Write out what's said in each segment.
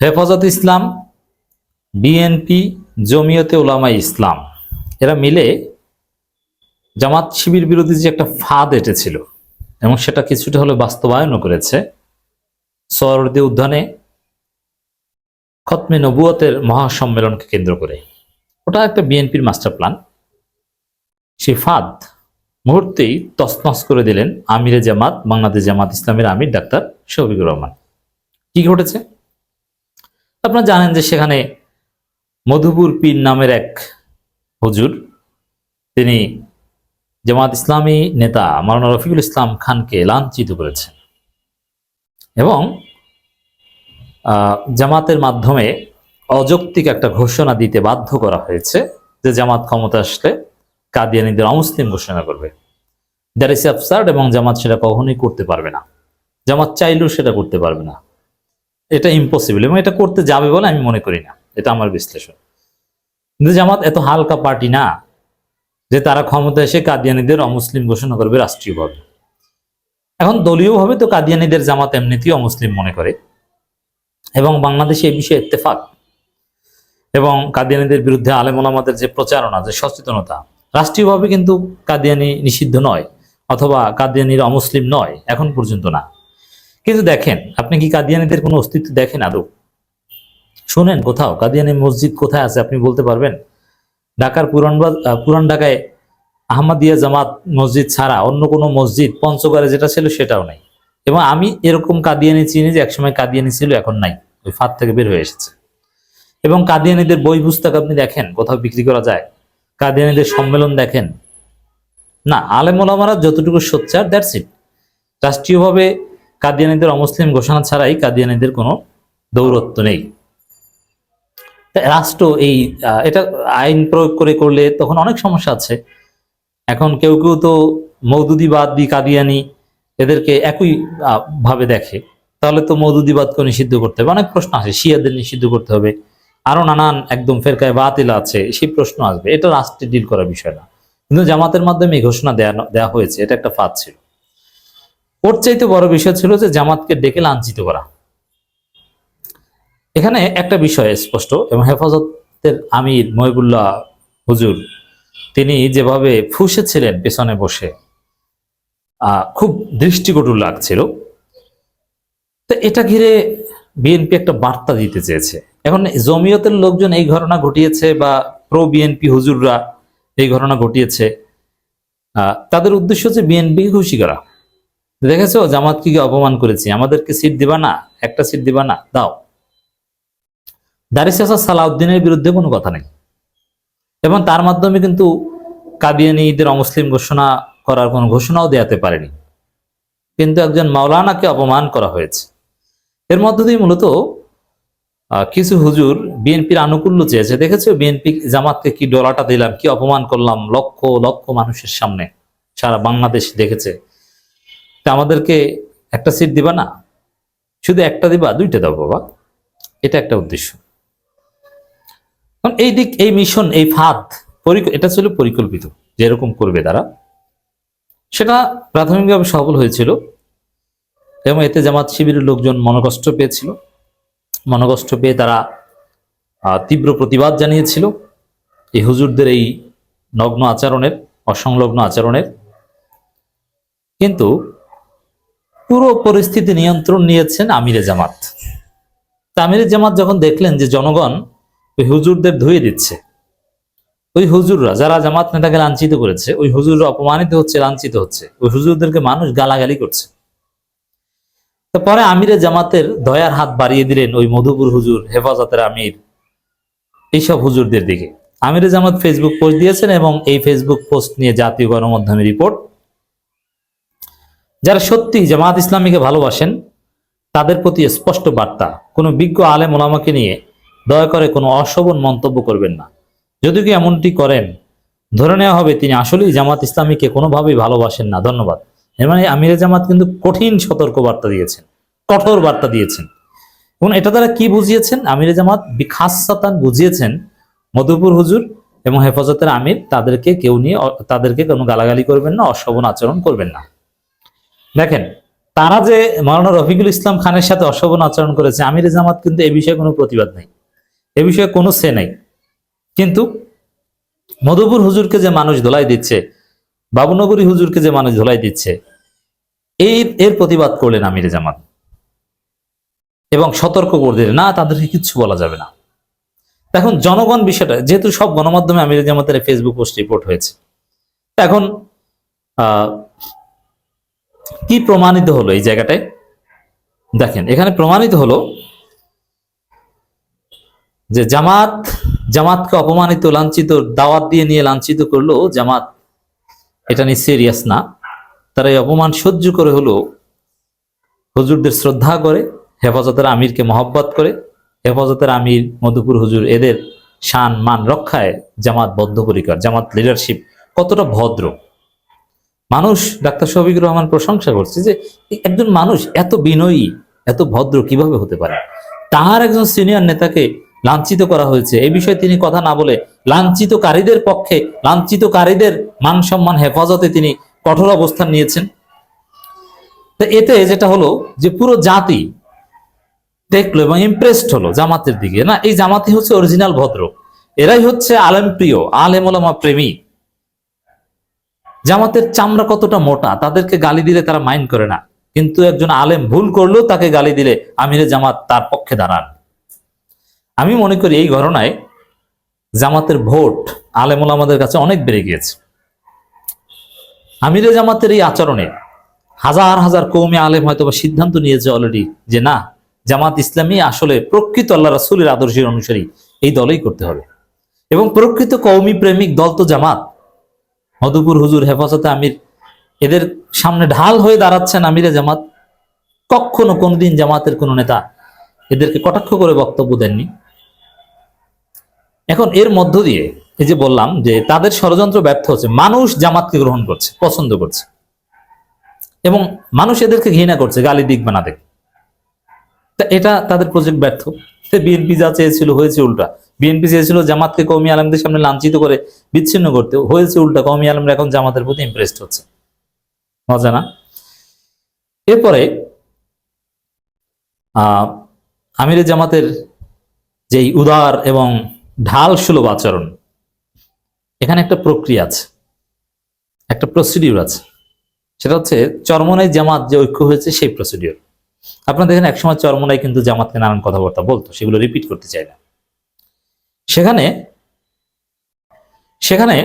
হেফাজত ইসলাম, বিএনপি, জমিয়তে ওলামা ইসলাম, এরা মিলে জামাত শিবির বিরোধী যে একটা ফাঁদ এঁটেছিল এবং সেটা কিছুটা হলে বাস্তবায়নও করেছে সরদি উদ্যানে খতমে নবুয়তের মহাসম্মেলনকে কেন্দ্র করে। ওটা একটা বিএনপির মাস্টার প্ল্যান। সেই ফাঁদ মুহূর্তেই তসনস করে দিলেন আমিরে জামাত, বাংলাদেশ জামাত ইসলামের আমির ডাক্তার শফিকুর রহমান। কি ঘটেছে? আপনারা জানেন যে সেখানে মধুপুর পীর নামের এক হুজুর, তিনি জামাত ইসলামী নেতা মাওলানা রফিকুল ইসলাম খানকে লাঞ্ছিত করেছেন। এবং জামাতের মাধ্যমে অযৌক্তিক একটা ঘোষণা দিতে বাধ্য করা হয়েছে যে জামাত ক্ষমতা আসলে কাদিয়ানিদের অমুসলিম ঘোষণা করবে। দ্যাট ইস অ্যাবসার্ড এবং জামাত সেটা কখনোই করতে পারবে না। জামাত চাইলেও সেটা করতে পারবে না। এটা ইম্পসিবল এবং এটা করতে যাবে বলে আমি মনে করি না। এটা আমার বিশ্লেষণ। কিন্তু জামাত এত হালকা পার্টি না যে তারা ক্ষমতা এসে কাদিয়ানিদের অমুসলিম ঘোষণা করবে রাষ্ট্রীয়ভাবে এখন দলীয়ভাবে তো কাদিয়ানিদের জামাত এমনিতেই অমুসলিম মনে করে। এবং বাংলাদেশে এই বিষয়ে ইত্তেফাক। এবং কাদিয়ানিদের বিরুদ্ধে আলেমোলামাদের যে প্রচারণা, যে সচেতনতা, রাষ্ট্রীয়ভাবে কিন্তু কাদিয়ানি নিষিদ্ধ নয় অথবা কাদিয়ানির অমুসলিম নয়, এখন পর্যন্ত না। কিন্তু দেখেন, আপনি কি কাদিয়ানিদের কোনো অস্তিত্ব দেখেন আদৌ? শুনেন কোথাও, কাদিয়ানি মসজিদ কোথায় আছে আপনি বলতে পারবেন? ঢাকার পুরান পুরান ঢাকায় আহমদিয়া জামাত মসজিদ ছাড়া অন্য কোনো মসজিদ পঞ্চগড়ে যেটা ছিল সেটাও নাই। এবং আমি এরকম কাদিয়ানি চিনি যে একসময় কাদিয়ানি ছিল, এখন নাই। ওই ফাঁদ থেকে বের হয়ে এসেছে। এবং কাদিয়ানিদের বই পুস্তক আপনি দেখেন, কোথাও বিক্রি করা যায়। কাদিয়ানিদের সম্মেলন দেখেন। না আলেমোলামারা যতটুকু সোচ্চার দ্যাটস ইট রাষ্ট্রীয়ভাবে কাদিয়ানিদের অমুসলিম ঘোষণা ছাড়াই কাদিয়ানিদের কোনো দৌরত্ব নেই। রাষ্ট্র এই এটা আইন প্রয়োগ করে করলে তখন অনেক সমস্যা আছে। এখন কেউ কেউ তো মৌদুদিবাদী কাদিয়ানি এদেরকে একই ভাবে দেখে। তাহলে তো মৌদুদিবাদকে নিষিদ্ধ করতে হবে। অনেক প্রশ্ন আসে, শিয়াদের নিষিদ্ধ করতে হবে। আরও নানান একদম ফেরকায় বাতিল আছে, সেই প্রশ্ন আসবে। এটা রাষ্ট্রে ডিল করার বিষয় না। কিন্তু জামাতের মাধ্যমে এই ঘোষণা দেয়া দেওয়া হয়েছে, এটা একটা ফাঁদ ছিল। ওর চাইতে বড় বিষয় ছিল যে জামাতকে ডেকে লাঞ্ছিত করা। এখানে একটা বিষয় স্পষ্ট এবং হেফাজতের আমির মহিবুল্লাহ হুজুর, তিনি যেভাবে ফুসেছিলেন পেছনে বসে খুব দৃষ্টিকটু লাগছিল তো এটা ঘিরে বিএনপি একটা বার্তা দিতে চেয়েছে। এখন জমিয়তের লোকজন এই ঘটনা ঘটিয়েছে বা প্রো বিএনপি হুজুররা এই ঘটনা ঘটিয়েছে তাদের উদ্দেশ্য হচ্ছে বিএনপিকে খুশি করা। দেখেছ? জামাত কি অপমান করেছি? আমাদেরকে সিট দিবা না? একটা সিট দিবা না? দাও। দারিস সালাউদ্দিনের বিরুদ্ধে কোনো কথা নেই। এবং তার মাধ্যমে কিন্তু কাদিয়ানিদের অমুসলিম ঘোষণা করার কোনো ঘোষণাও দেওয়াতে পারেনি। কিন্তু একজন মাওলানাকে অপমান করা হয়েছে। এর মধ্য দিয়ে মূলত কিছু হুজুর বিএনপির আনুকূল্য চেয়েছে। দেখেছ? বিএনপি জামাতকে কি ডলাটা দিলাম, কি অপমান করলাম লক্ষ লক্ষ মানুষের সামনে। সারা বাংলাদেশ দেখেছে। তা আমাদেরকে একটা সিট দিবা না? শুধু একটা দিবা, দুইটা দাও বাবা। এটা একটা উদ্দেশ্য। এই দিক, এই মিশন এই ফাঁদ এটা ছিল পরিকল্পিত যে এরকম করবে তারা। সেটা প্রাথমিকভাবে সফল হয়েছিল এবং এতে জামাত শিবিরের লোকজন মনকষ্ট পেয়েছিল। মনকষ্ট পেয়ে তারা তীব্র প্রতিবাদ জানিয়েছিল। এই হুজুরদের এই নগ্ন আচরণের, অসংলগ্ন আচরণের। কিন্তু পুরো পরিস্থিতি নিয়ন্ত্রণ নিয়েছেন আমিরে জামাত। আমিরে জামাত যখন দেখলেন যে জনগণ ওই হুজুরদের ধুয়ে দিচ্ছে, ওই হুজুররা যারা জামাত নেতাকে লাঞ্ছিত করেছে, ওই হুজুররা অপমানিত হচ্ছে, লাঞ্ছিত হচ্ছে, ওই হুজুরদেরকে মানুষ গালাগালি করছে। তারপরে আমিরে জামাতের দয়ার হাত বাড়িয়ে দিলেন ওই মধুপুর হুজুর, হেফাজতের আমির, এইসব হুজুরদের দিকে। আমিরে জামাত ফেসবুক পোস্ট দিয়েছেন এবং এই ফেসবুক পোস্ট নিয়ে জাতীয় গণমাধ্যমে রিপোর্ট যারা সত্যি জামাত ইসলামীকে ভালোবাসেন, তাদের প্রতি স্পষ্ট বার্তা, কোনো বিজ্ঞ আলেম ওলামাকে নিয়ে দয়া করে কোনো অশোভন মন্তব্য করবেন না। যদি কি এমনটি করেন, ধরে নেওয়া হবে তিনি আসলেই জামাত ইসলামীকে কোনোভাবেই ভালোবাসেন না। ধন্যবাদ। এর মানে আমিরে জামাত কিন্তু কঠিন সতর্ক বার্তা দিয়েছেন, কঠোর বার্তা দিয়েছেন। এবং এটা দ্বারা কি বুঝিয়েছেন? আমিরে জামাত বিখাসাতান বুঝিয়েছেন, মধুপুর হুজুর এবং হেফাজতের আমির তাদেরকে কেউ নিয়ে, তাদেরকে কোনো গালাগালি করবেন না, অশোভন আচরণ করবেন না। দেখেন, তারা যে মাওলানা রফিকুল ইসলাম খানের সাথে অশোভন আচরণ করেছে, আমির জামাত কিন্তু এ বিষয়ে কোনো প্রতিবাদ নেই। এ বিষয়ে কোনো সে নেই। কিন্তু মধুপুর হুজুরকে যে মানুষ ধোলাই দিচ্ছে, বাবুনগরী হুজুরকে যে মানুষ ধোলাই দিচ্ছে, এই, এর প্রতিবাদ করলেন আমির জামাত। এবং সতর্ক করে দিলেন, না, তাদেরকে কিচ্ছু বলা যাবে না। এখন জনগণ বিষয়টা, যেহেতু সব গণমাধ্যমে আমির জামাতের ফেসবুক পোস্ট রিপোর্ট হয়েছে। এখন কি প্রমাণিত হলো এই জায়গাটায়? দেখেন, এখানে প্রমাণিত হলো যে জামাত, জামাতকে অপমানিত, লাঞ্ছিত, দাওয়াত দিয়ে নিয়ে লাঞ্ছিত করল জামাত। এটা নিয়ে সিরিয়াস না। তারা এই অপমান সহ্য করে হলো হুজুরদের শ্রদ্ধা করে, হেফাজতের আমিরকে মহব্বত করে, হেফাজতের আমির মধুপুর হুজুর এদের শান, মান রক্ষায় জামাত বদ্ধপরিকর, জামাত লিডারশিপ কতটা ভদ্র। মানুষ, ডাক্তার শফিকুর রহমান প্রশংসা করছে যে একজন মানুষ এত বিনয়ী, এত ভদ্র কীভাবে হতে পারে? তাহার একজন সিনিয়র নেতাকে লাঞ্ছিত করা হয়েছে। এই বিষয়ে তিনি কথা না বলে লাঞ্ছিতকারীদের পক্ষে, লাঞ্ছিতকারীদের মান সম্মান হেফাজতে তিনি কঠোর অবস্থান নিয়েছেন। তো এতে যেটা হলো যে পুরো জাতি দেখল এবং ইমপ্রেসড হলো জামাতের দিকে। না, এই জামাতি হচ্ছে অরিজিনাল ভদ্র। এরাই হচ্ছে আলেম প্রিয় আলেম প্রেমী জামাতের চামড়া কতটা মোটা, তাদেরকে গালি দিলে তারা মাইন্ড করে না। কিন্তু একজন আলেম ভুল করলেও তাকে গালি দিলে আমিরে জামাত তার পক্ষে দাঁড়ান। আমি মনে করি এই ঘটনায় জামাতের ভোট আলেমুল আমাদের কাছে অনেক বেড়ে গিয়েছে। আমিরে জামাতের এই আচরণে হাজার হাজার কৌমি আলেম হয়তো সিদ্ধান্ত নিয়েছে অলরেডি যে না, জামাত ইসলামী আসলে প্রকৃত আল্লাহ রাসুলের আদর্শের অনুসারী এই দলেই করতে হবে। এবং প্রকৃত কৌমি প্রেমিক দল তো জামাত। মধুপুর হুজুর হেফাজতে আমির। এদের সামনে ঢাল হয়ে দাঁড়াচ্ছেন আমিরে জামাত। কখনো কোনোদিন জামাতের কোনো নেতা এদেরকে কটাক্ষ করে বক্তব্য দেননি। এখন এর মধ্য দিয়ে এই যে বললাম যে তাদের ষড়যন্ত্র ব্যর্থ হচ্ছে, মানুষ জামাতকে গ্রহণ করছে, পছন্দ করছে। এবং মানুষ এদেরকে ঘৃণা করছে, গালি দিক বানা দেখ তা এটা তাদের প্রজেক্ট ব্যর্থ। বিএনপি যা চেয়েছিল হয়েছে উল্টা। বিএনপি চেয়েছিল জামাতকে কৌমি আলমদের সামনে লাঞ্ছিত করে বিচ্ছিন্ন করতে। হয়েছে উল্টা কৌমি আলমরা এখন জামাতের প্রতি ইমপ্রেসড হচ্ছে। মজা না? এরপরে আমিরে জামাতের যেই উদার এবং ঢাল সুলভ আচরণ, এখানে একটা প্রক্রিয়া আছে, একটা প্রসিডিউর আছে। সেটা হচ্ছে চরমনাই জামাত যে ঐক্য হয়েছে সেই প্রসিডিউর আপনারা দেখেন একসময় চরমনাই কিন্তু জামাতকে নানান কথাবার্তা বলতো, সেগুলো রিপিট করতে চাই না। সেখানে সেখানে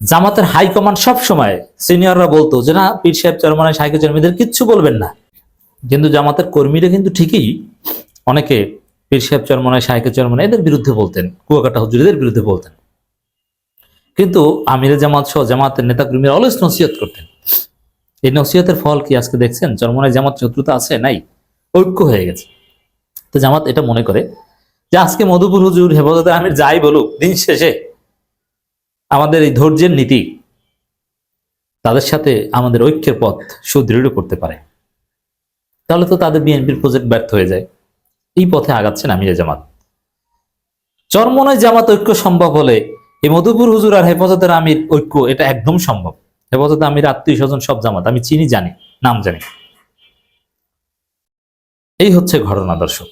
জামাতের হাইকমান্ড সব সময় সিনিয়ররা বলতো যে, না, পীর সাহেব চরমনাই সাইকে চরমিদের কিচ্ছু বলবেন না। কিন্তু জামাতের কর্মীরা কিন্তু ঠিকই অনেকে পীর সাহেব চরমনায় শাহেকে চরমনায় এদের বিরুদ্ধে বলতেন, কুয়াকাটা হুজুরিদের বিরুদ্ধে বলতেন। কিন্তু আমিরে জামাত সহ জামাতের নেতা কর্মীরা অলওয়েজ নসিহত করতেন। এই নসিহতের ফল কি আজকে দেখছেন? চরমনায় জামাত শত্রুতা আছে? নাই। ঐক্য হয়ে গেছে। তো জামাত এটা মনে করে যে আজকে মধুপুর হুজুর হেফাজতে আমির যাই বলুক, দিন শেষে আমাদের এই ধৈর্যের নীতি তাদের সাথে আমাদের ঐক্যের পথ সুদৃঢ় করতে পারে। তাহলে তো তাদের বিএনপির প্রজেক্ট ব্যর্থ হয়ে যায়। এই পথে আগাচ্ছেন আমিরে জামাত। চরমনায় জামাত ঐক্য সম্ভব হলে এই মধুপুর হুজুর আর হেফাজতের আমির ঐক্য এটা একদম সম্ভব। হেফাজতে আমির আত্মীয় স্বজন সব জামাত, আমি চিনি, জানি, নাম জানি। এই হচ্ছে ঘটনা দর্শক।